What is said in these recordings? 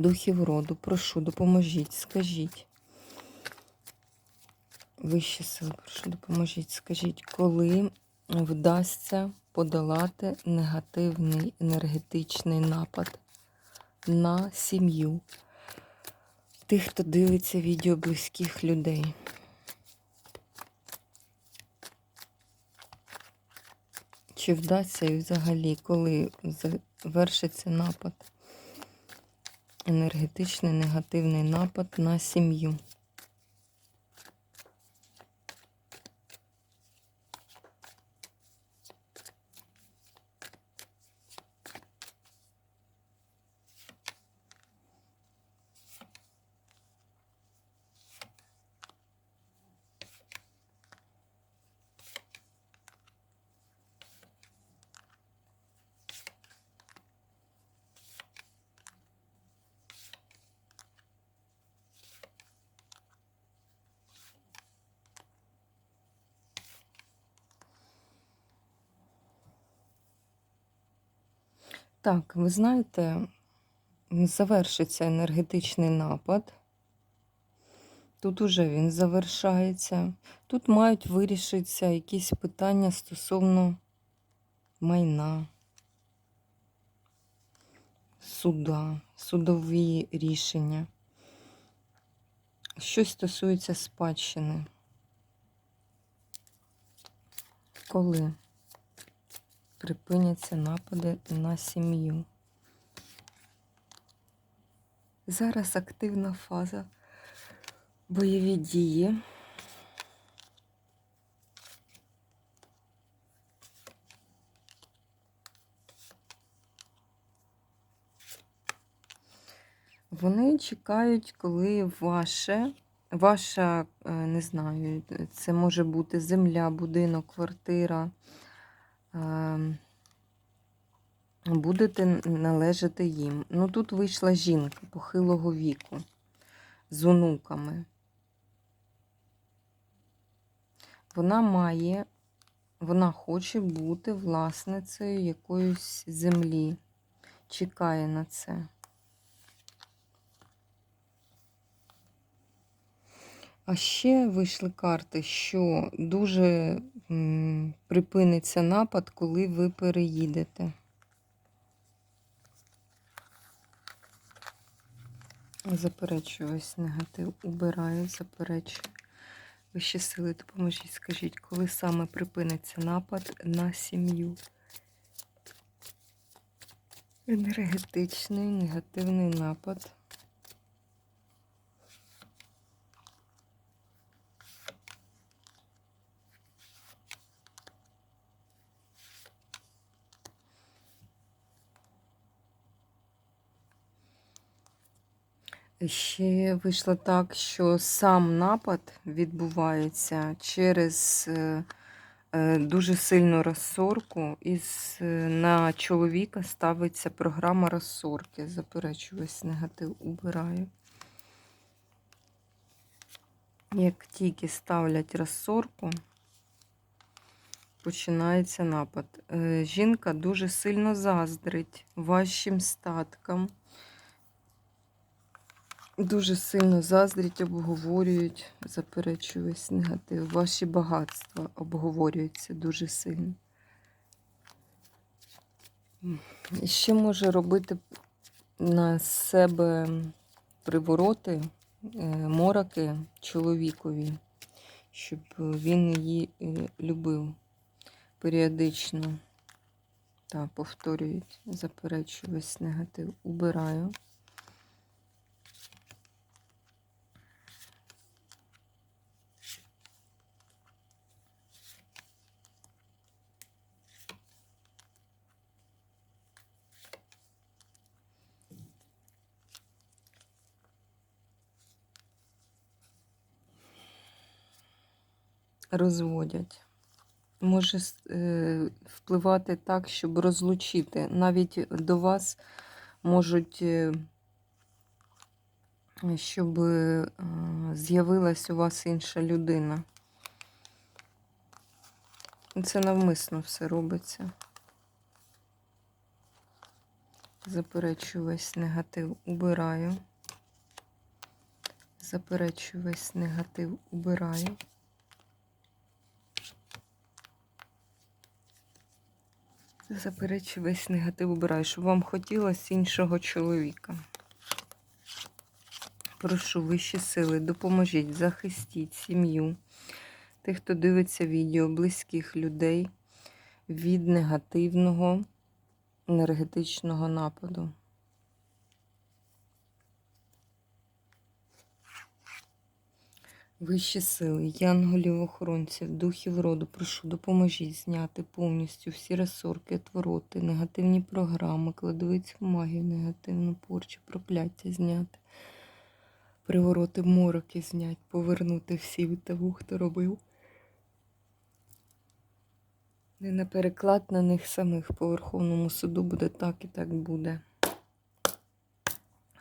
духів роду, прошу, допоможіть, скажіть. Вищі сили, прошу, допоможіть, скажіть, коли вдасться подолати негативний енергетичний напад на сім'ю тих, хто дивиться відео близьких людей. Чи вдасться і взагалі, коли завершиться напад, енергетичний негативний напад на сім'ю? Так, ви знаєте, завершиться енергетичний напад. Тут уже він завершається. Тут мають вирішитися якісь питання стосовно майна, суда, судові рішення. Щось стосується спадщини. Коли? Припиняться напади на сім'ю. Зараз активна фаза бойові дії. Вони чекають, коли ваше, ваша, е, не знаю, це може бути земля, будинок, квартира. Ем, будете належати їм. Ну, тут вийшла жінка похилого віку з онуками. Вона має, вона хоче бути власницею якоїсь землі, чекає на це. А ще вийшли карти, що дуже припиниться напад, коли ви переїдете. Заперечую ось негатив. Убираю, заперечую. Вищі сили допоможіть, скажіть, коли саме припиниться напад на сім'ю? Енергетичний, негативний напад. Ще вийшло так, що сам напад відбувається через е, е, дуже сильну розсорку, і е, на чоловіка ставиться програма розсорки. Заперечую, весь негатив убираю. Як тільки ставлять розсорку, починається напад. Жінка дуже сильно заздрить вашим статкам. Дуже сильно заздрять, обговорюють, заперечую весь негатив. Ваші багатства обговорюються дуже сильно. І ще може робити на себе привороти, е, мороки чоловікові, щоб він її е, любив періодично. Так, повторюють, заперечую весь негатив. Убираю. Розводять. Може е, впливати так, щоб розлучити. Навіть до вас можуть, е, щоб е, з'явилась у вас інша людина. Це навмисно все робиться. Заперечую весь негатив, убираю. Заперечую весь негатив, убираю. Заперечую весь негатив, убираю, щоб вам хотілося іншого чоловіка. Прошу вищі сили, допоможіть, захистіть сім'ю, тих, хто дивиться відео, близьких людей від негативного енергетичного нападу. Вищі сили, янголів, охоронців, духів роду, прошу, допоможіть зняти повністю всі ресорки, твороти, негативні програми, кладовицьку магію, негативну порчу, прокляття зняти, привороти мороки зняти, повернути всі від того, хто робив. Не на переклад на них самих по Верховному суду буде так і так буде.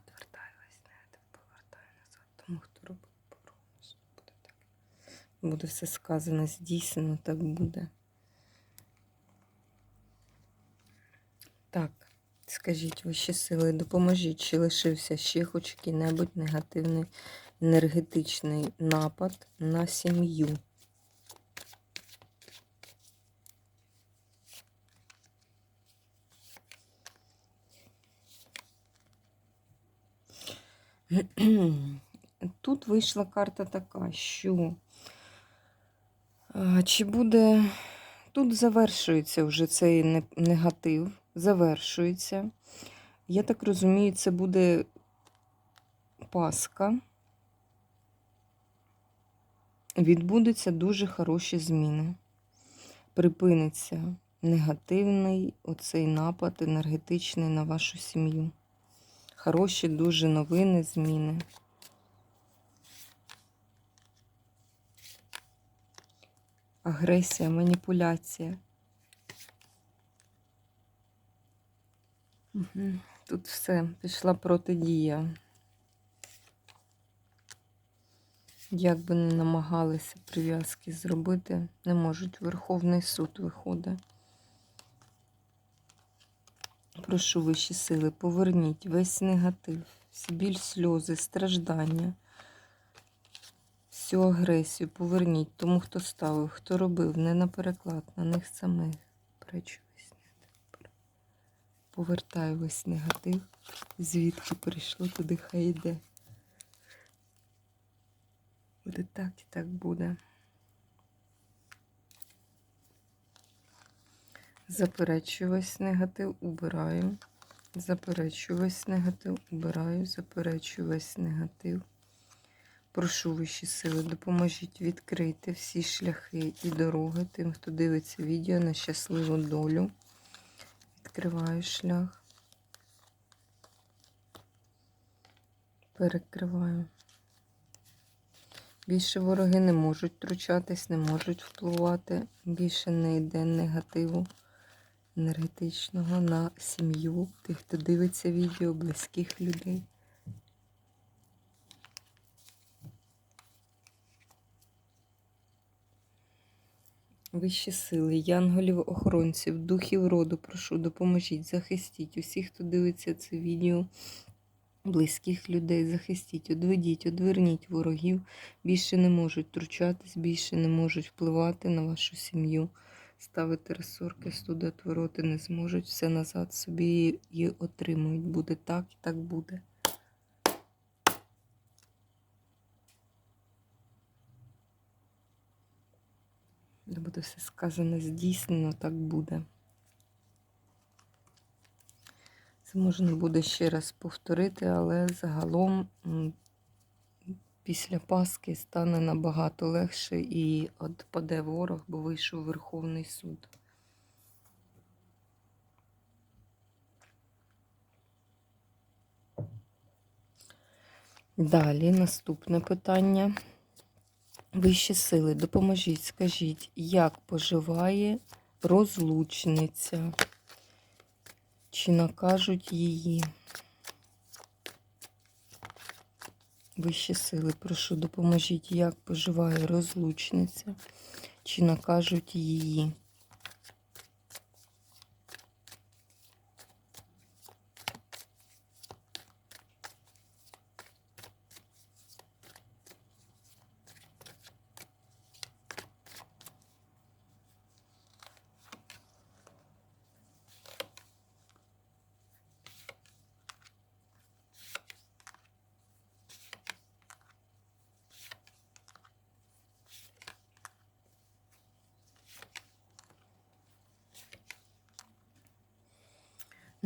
Отвертаю весь негатив, повертаю назад. Тому хто робив по Верховному суду буде так. Буде все сказано, здійснено, так буде. Так, скажіть вищі сили, допоможіть, чи лишився ще хоч який-небудь негативний енергетичний напад на сім'ю. Тут вийшла карта така, що чи буде. Тут завершується вже цей негатив, завершується. Я так розумію, це буде Пасха. Відбудуться дуже хороші зміни. Припиниться негативний оцей напад енергетичний на вашу сім'ю. Хороші дуже новини, зміни. Агресія, маніпуляція. Тут все, пішла протидія. Як би не намагалися прив'язки зробити, не можуть. Верховний суд виходить. Прошу вищі сили, поверніть весь негатив, біль, сльози, страждання, всю агресію поверніть тому, хто ставив, хто робив, не на переклад, на них самих. Пречу весь негатив. Повертаю весь негатив, звідки прийшло, туди хай йде. Буде так і так буде. Заперечую весь негатив, убираю. Заперечую весь негатив, убираю, заперечую весь негатив. Прошу вищі сили, допоможіть відкрити всі шляхи і дороги тим, хто дивиться відео на щасливу долю. Відкриваю шлях. Перекриваю. Більше вороги не можуть втручатись, не можуть впливати. Більше не йде негативу енергетичного на сім'ю, тих, хто дивиться відео, близьких людей. Вищі сили, янголів, охоронців, духів роду, прошу, допоможіть, захистіть усіх, хто дивиться це відео, близьких людей, захистіть, одведіть, одверніть ворогів, більше не можуть втручатись, більше не можуть впливати на вашу сім'ю. Ставити ресорки, студоотвороти не зможуть, все назад собі і отримують. Буде так і так буде. Де буде все сказано, здійснено, так буде. Це можна буде ще раз повторити, але загалом після Пасхи стане набагато легше і отпаде ворог, бо вийшов Верховний суд. Далі наступне питання. Вищі сили, допоможіть, скажіть, як поживає розлучниця? Чи накажуть її? Вищі сили, прошу, допоможіть, як поживає розлучниця, чи накажуть її?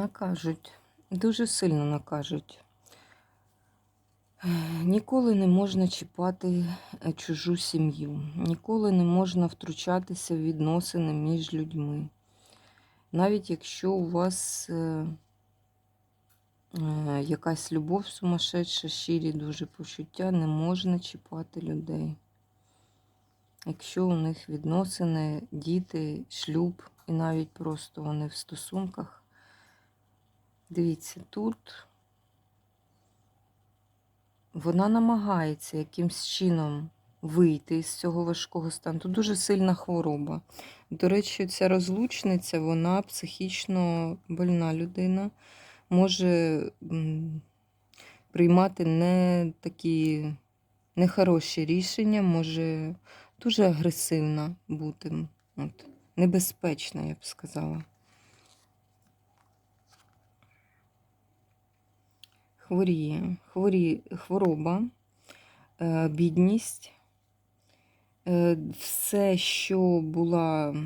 Накажуть, дуже сильно накажуть. Ніколи не можна чіпати е, чужу сім'ю, ніколи не можна втручатися в відносини між людьми. Навіть якщо у вас е, е, якась любов сумасшедша, щирі дуже почуття, не можна чіпати людей. Якщо у них відносини, діти, шлюб, і навіть просто вони в стосунках. Дивіться, тут вона намагається якимсь чином вийти з цього важкого стану. Тут дуже сильна хвороба. До речі, ця розлучниця, вона психічно больна людина, може приймати не такі нехороші рішення, може дуже агресивна бути, От, небезпечна, я б сказала. Хворіє, хворі, хвороба, е, бідність, е, все, що була,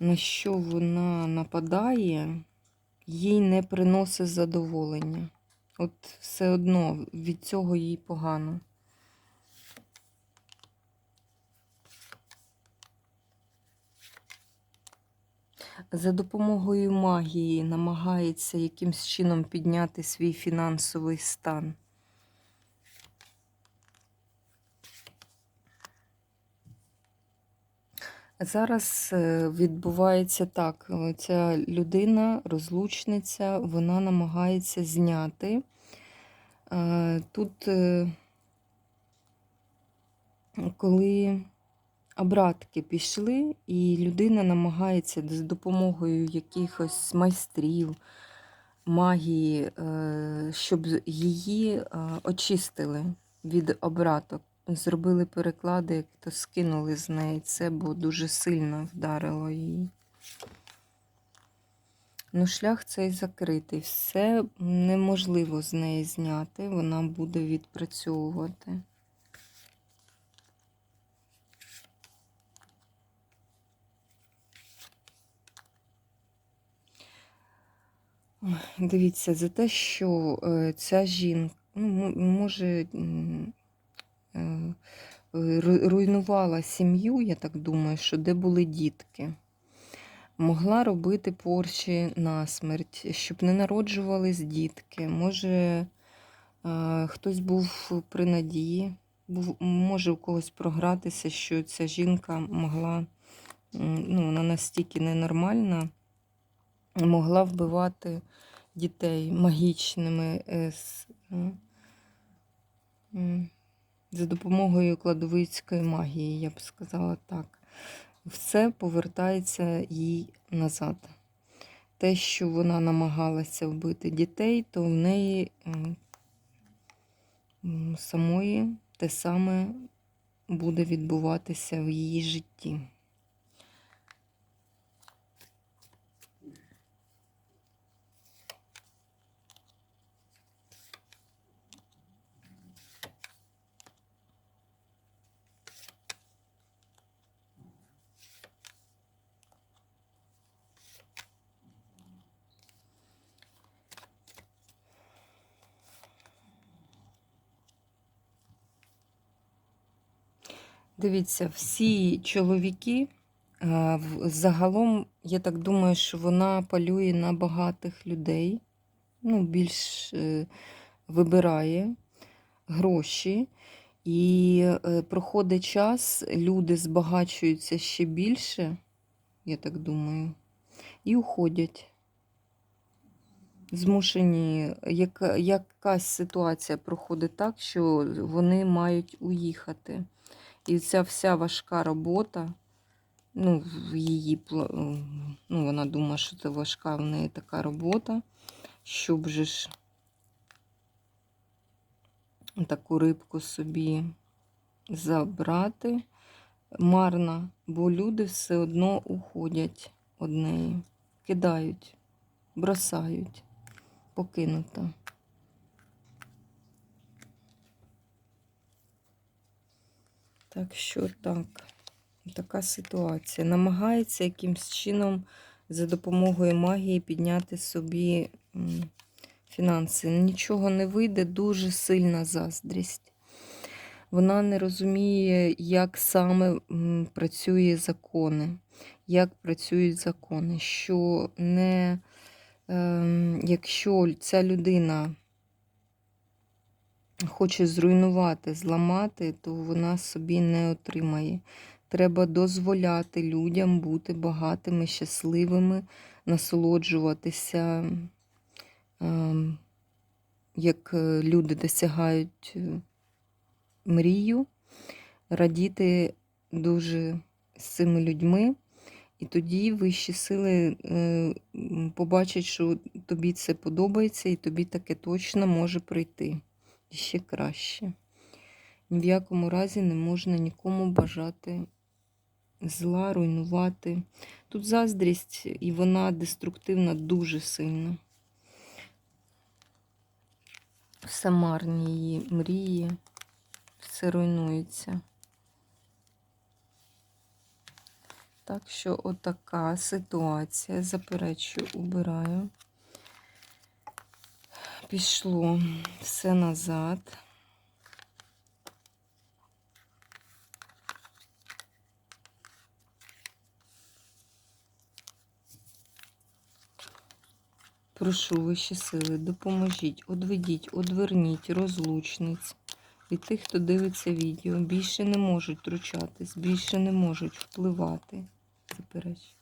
на що вона нападає, їй не приносить задоволення. От все одно від цього їй погано. За допомогою магії намагається якимсь чином підняти свій фінансовий стан. Зараз е, відбувається так: ця людина, розлучниця, вона намагається зняти. Е, тут, е, коли обратки пішли, і людина намагається з допомогою якихось майстрів, магії, е, щоб її е, очистили від обраток. Зробили переклади, як то скинули з неї це, бо дуже сильно вдарило її. Ну, шлях цей закритий. Все неможливо з неї зняти, вона буде відпрацьовувати. Дивіться, за те, що е, ця жінка ну, може е, руйнувала сім'ю, я так думаю, що де були дітки. Могла робити порчі на смерть, щоб не народжувались дітки. Може, е, хтось був при надії, був, може у когось програтися, що ця жінка могла, ну, вона настільки ненормальна могла вбивати дітей магічними е, за допомогою кладовицької магії, я б сказала так. Все повертається їй назад. Те, що вона намагалася вбити дітей, то в неї самої те саме буде відбуватися в її житті. Дивіться, всі чоловіки е, загалом, я так думаю, що вона полює на багатих людей, ну, більш е, вибирає гроші. І е, проходить час, люди збагачуються ще більше, я так думаю, і уходять. Змушені, яка, якась ситуація проходить так, що вони мають уїхати. І ця вся важка робота, ну, в її ну, вона думає, що це важка в неї така робота, щоб же ж таку рибку собі забрати марно, бо люди все одно уходять од неї, кидають, бросають, покинуто. Так що так, така ситуація. Намагається якимсь чином за допомогою магії підняти собі фінанси. Нічого не вийде, дуже сильна заздрість. Вона не розуміє, як саме працює закони, як працюють закони, що не, ем, якщо ця людина хоче зруйнувати, зламати, то вона собі не отримає. Треба дозволяти людям бути багатими, щасливими, насолоджуватися, ем, як е, люди досягають е, мрію, радіти дуже з цими людьми. І тоді вищі сили е, побачать, що тобі це подобається, і тобі таке точно може прийти. Ще краще. Ні в якому разі не можна нікому бажати зла, руйнувати. Тут заздрість, і вона деструктивна дуже сильно. Все марні її мрії, все руйнується. Так що отака ситуація. Заперечую, убираю. Пішло все назад. Прошу вищі сили, допоможіть, одведіть, одверніть розлучниць від тих, хто дивиться відео. Більше не можуть втручатись, більше не можуть впливати. Заперечую.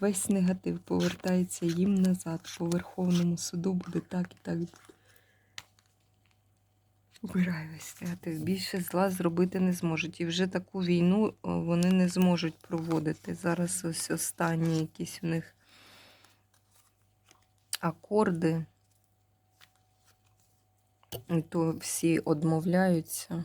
Весь негатив повертається їм назад. По Верховному суду буде так і так. Убирай весь негатив. Більше зла зробити не зможуть. І вже таку війну вони не зможуть проводити. Зараз ось останні якісь у них акорди. І то всі одмовляються.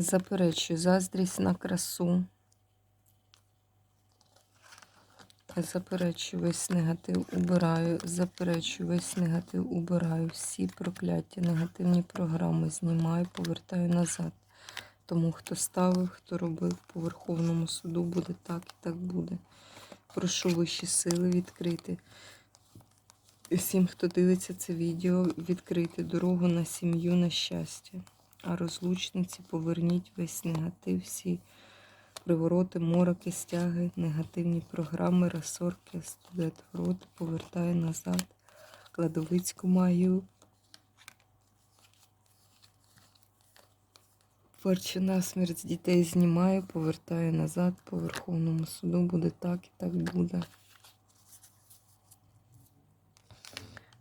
Заперечую заздрість на красу. Заперечую весь негатив, убираю, заперечую весь негатив, убираю. Всі прокляття, негативні програми знімаю, повертаю назад. Тому хто ставив, хто робив по Верховному суду, буде так і так буде. Прошу вищі сили відкрити. Всім, хто дивиться це відео, відкрити дорогу на сім'ю, на щастя. А розлучниці поверніть весь негатив, всі привороти, мороки, стяги, негативні програми, розсорки, студет вроти, повертаю назад. Кладовицьку маю. Порчу смерть дітей знімаю, повертаю назад по Верховному суду. Буде так і так буде.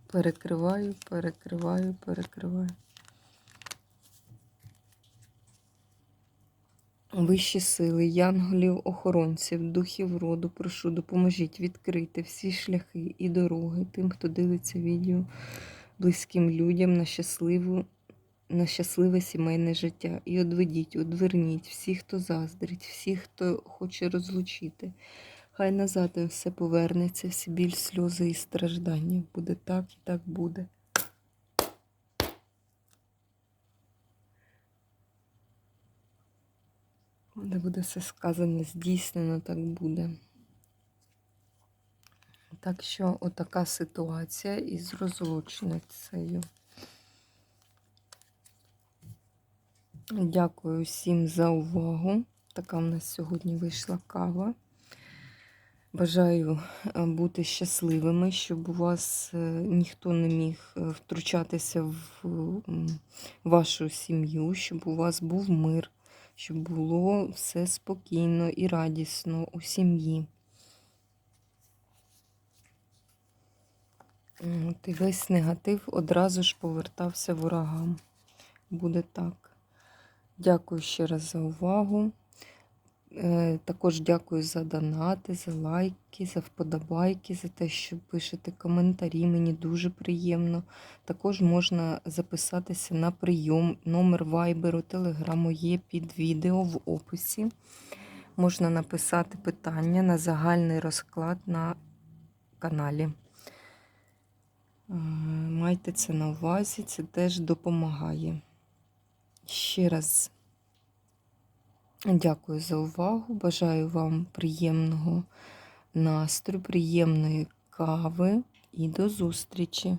Перекриваю, перекриваю, перекриваю. Вищі сили, янголів, охоронців, духів роду, прошу, допоможіть відкрити всі шляхи і дороги тим, хто дивиться відео, близьким людям на щасливу, на щасливе сімейне життя. І одведіть, одверніть всіх, хто заздрить, всіх, хто хоче розлучити. Хай назад все повернеться, всі біль, сльози і страждання. Буде так і так буде. Де буде все сказане, здійснено, так буде. Так що отака ситуація із розлучницею. Дякую всім за увагу. Така в нас сьогодні вийшла кава. Бажаю е, бути щасливими, щоб у вас е, ніхто не міг е, втручатися в вашу сім'ю, щоб у вас був мир, щоб було все спокійно і радісно у сім'ї. От і весь негатив одразу ж повертався ворогам. Буде так. Дякую ще раз за увагу. Е, Також дякую за донати, за лайки, за вподобайки, за те, що пишете коментарі. Мені дуже приємно. Також можна записатися на прийом. Номер вайберу, телеграму є під відео в описі. Можна написати питання на загальний розклад на каналі. Е, Майте це на увазі, це теж допомагає. Ще раз дякую за увагу. Бажаю вам приємного настрою, приємної кави і до зустрічі!